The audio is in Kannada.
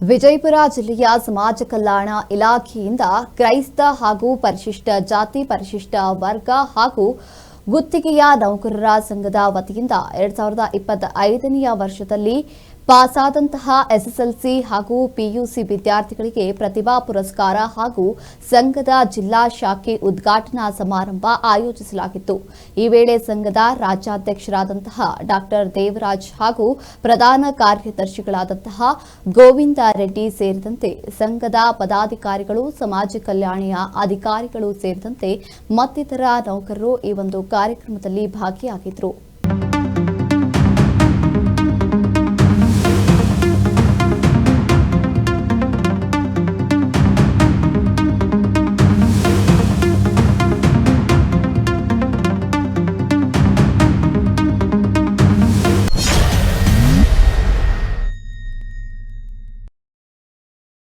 ವಿಜಯಪುರ ಜಿಲ್ಲೆಯ ಸಮಾಜ ಕಲ್ಯಾಣ ಇಲಾಖೆಯಿಂದ ಕ್ರೈಸ್ತ ಹಾಗೂ ಪರಿಶಿಷ್ಟ ಜಾತಿ, ಪರಿಶಿಷ್ಟ ವರ್ಗ ಹಾಗೂ ಗುತ್ತಿಗೆಯ ನೌಕರರ ಸಂಘದ ವತಿಯಿಂದ ಎರಡ್ ಸಾವಿರದ ಇಪ್ಪತ್ತ ಐದನೆಯ ವರ್ಷದಲ್ಲಿ ಪಾಸಾದಂತಹ ಎಸ್ಎಸ್ಎಲ್ಸಿ ಹಾಗೂ ಪಿಯುಸಿ ವಿದ್ಯಾರ್ಥಿಗಳಿಗೆ ಪ್ರತಿಭಾ ಪುರಸ್ಕಾರ ಹಾಗೂ ಸಂಘದ ಜಿಲ್ಲಾ ಶಾಖೆ ಉದ್ಘಾಟನಾ ಸಮಾರಂಭ ಆಯೋಜಿಸಲಾಗಿತ್ತು. ಈ ವೇಳೆ ಸಂಘದ ರಾಜ್ಯಾಧ್ಯಕ್ಷರಾದಂತಹ ಡಾಕ್ಟರ್ ದೇವರಾಜ್ ಹಾಗೂ ಪ್ರಧಾನ ಕಾರ್ಯದರ್ಶಿಗಳಾದಂತಹ ಗೋವಿಂದ ರೆಡ್ಡಿ ಸೇರಿದಂತೆ ಸಂಘದ ಪದಾಧಿಕಾರಿಗಳು, ಸಮಾಜ ಕಲ್ಯಾಣಿಯ ಅಧಿಕಾರಿಗಳು ಸೇರಿದಂತೆ ಮತ್ತಿತರ ನೌಕರರು ಈ ಒಂದು ಕಾರ್ಯಕ್ರಮದಲ್ಲಿ ಭಾಗಿಯಾಗಿದ್ದರು.